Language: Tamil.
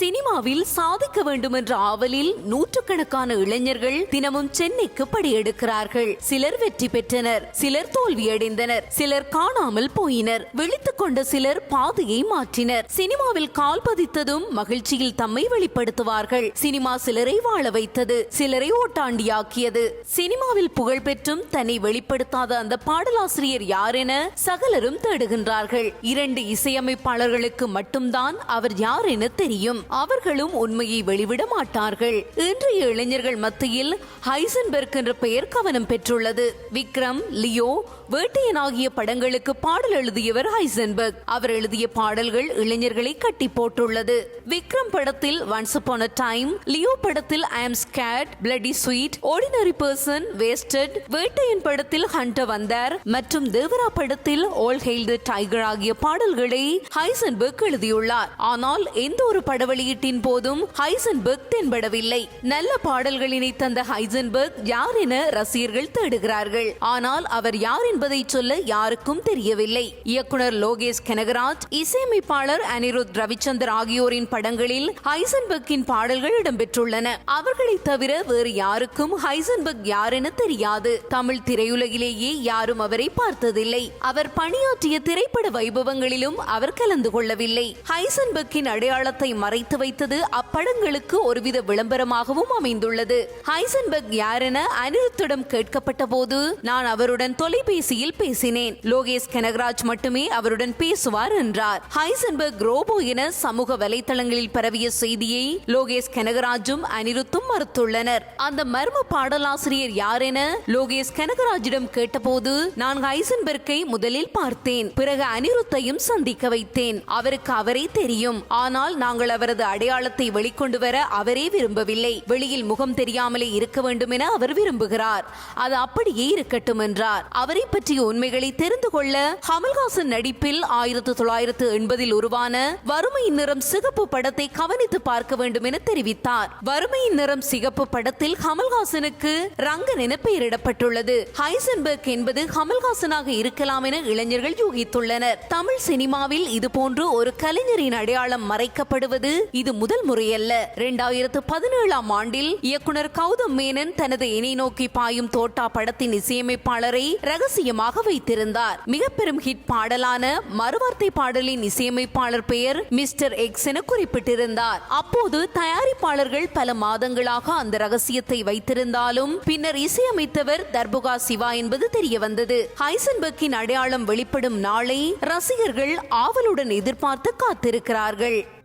சினிமாவில் சாதிக்க வேண்டும் என்ற ஆவலில் நூற்றுக்கணக்கான இளைஞர்கள் தினமும் சென்னைக்கு படியெடுக்கிறார்கள். சிலர் வெற்றி பெற்றனர் சிலர் தோல்வியடைந்தனர் சிலர் காணாமல் போயினர். விழித்துக் கொண்ட சிலர் பாதையை மாற்றினர். சினிமாவில் கால் பதித்ததும் மகிழ்ச்சியில் தம்மை வெளிப்படுத்துவார்கள். சினிமா சிலரை வாழ வைத்தது சிலரை ஓட்டாண்டியாக்கியது. சினிமாவில் புகழ் பெற்றும் தன்னை வெளிப்படுத்தாத அந்த பாடலாசிரியர் யார் என சகலரும் தேடுகின்றார்கள். இரண்டு இசையமைப்பாளர்களுக்கு மட்டும்தான் அவர் யார் என தெரியும். அவர்களும் உண்மையை வெளிவிட மாட்டார்கள். இன்றைய இளைஞர்கள் மத்தியில் ஹைசன்பெர்க் என்ற பெயர் கவனம் பெற்றுள்ளது. விக்ரம் லியோ வேட்டையன் ஆகிய படங்களுக்கு பாடல் எழுதியவர் ஹைசன்பர்க். அவர் எழுதிய பாடல்கள் இளைஞர்களை கட்டி போட்டுள்ளது. விக்ரம் படத்தில் once upon a time Leo படத்தில் I am scared bloody sweet ordinary person wasted Vettaiyan படத்தில் ஹண்டர் வந்தார் மற்றும் தேவரா படத்தில் ஆல் ஹெயில் த டைகர் ஆகிய பாடல்களை ஹைசன்பர்க் எழுதியுள்ளார். ஆனால் எந்த ஒரு படவழி வெளியீட்டின் போதும் ஹைசன்பர்க் தென்படவில்லை. நல்ல பாடல்களினை தந்த ஹைசன்பர்க் யார் என ரசிகர்கள் தேடுகிறார்கள். ஆனால் அவர் யார் என்பதை சொல்ல யாருக்கும் தெரியவில்லை. இயக்குனர் லோகேஷ் கனகராஜ் இசையமைப்பாளர் அனிருத் ரவிச்சந்தர் ஆகியோரின் படங்களில் ஹைசன்பர்க்கின் பாடல்கள் இடம்பெற்றுள்ளன. அவர்களை தவிர வேறு யாருக்கும் ஹைசன்பர்க் யார் என தெரியாது. தமிழ் திரையுலகிலேயே யாரும் அவரை பார்த்ததில்லை. அவர் பணியாற்றிய திரைப்பட வைபவங்களிலும் அவர் கலந்து கொள்ளவில்லை. ஹைசன்பர்க்கின் அடையாளத்தை மறைத்து காத்து வைத்தது அப்படங்களுக்கு ஒருவித விளம்பரமாகவும் அமைந்துள்ளது. ஹைசன்பர்க் யார் என அனிருத்திடம் கேட்கப்பட்ட போது நான் அவருடன் தொலைபேசியில் பேசினேன். லோகேஷ் கனகராஜ் மட்டுமே அவருடன் பேசுவார் என்றார். ஹைசன்பர்க் ரோபோ என சமூக வலைத்தளங்களில் பரவிய செய்தியை லோகேஷ் கனகராஜும் அனிருத்தும் மறுத்துள்ளனர். அந்த மர்ம பாடலாசிரியர் யார் என லோகேஷ் கனகராஜிடம் கேட்டபோது நான் ஹைசன்பர்க்கை முதலில் பார்த்தேன். பிறகு அனிருத்தையும் சந்திக்க வைத்தேன். அவருக்கு அவரே தெரியும். ஆனால் நாங்கள் அவரது அடையாளத்தை வெளிக்கொண்டு வர அவரே விரும்பவில்லை. வெளியில் முகம் தெரியாமலே இருக்க வேண்டும் என அவர் விரும்புகிறார். அது அப்படியே இருக்கட்டும் என்றார். அவரை பற்றிய உண்மைகளை தெரிந்து கொள்ள கமல்ஹாசன் நடிப்பில் ஆயிரத்தி தொள்ளாயிரத்து எண்பதில் உருவான வறுமையின் நிறம் சிகப்பு படத்தை கவனித்து பார்க்க வேண்டும் என தெரிவித்தார். வறுமையின் நிறம் சிகப்பு படத்தில் கமல்ஹாசனுக்கு ரங்கன் என பெயரிடப்பட்டுள்ளது. ஹைசன்பர்க் என்பது கமல்ஹாசனாக இருக்கலாம் என இளைஞர்கள் யூகித்துள்ளனர். தமிழ் சினிமாவில் இது போன்று ஒரு கலைஞரின் அடையாளம் மறைக்கப்படுவது இது முதல் அல்ல. இரண்டாயிரத்து பதினேழாம் ஆண்டில் இயக்குனர் கௌதம் மேனன் தனது இணை நோக்கி பாயும் தோட்டா படத்தின் இசையமைப்பாளரை ரகசியமாக வைத்திருந்தார். மிக பெரும் ஹிட் பாடலான மறுவார்த்தை பாடலின் இசையமைப்பாளர் பெயர் மிஸ்டர் எக்ஸ் என குறிப்பிட்டிருந்தார். அப்போது தயாரிப்பாளர்கள் பல மாதங்களாக அந்த ரகசியத்தை வைத்திருந்தாலும் பின்னர் இசையமைத்தவர் தர்புகா சிவா என்பது தெரிய வந்தது ஹைசன்பர்க்கின் அடையாளம் வெளிப்படும் நாளை ரசிகர்கள் ஆவலுடன் எதிர்பார்த்து காத்திருக்கிறார்கள்.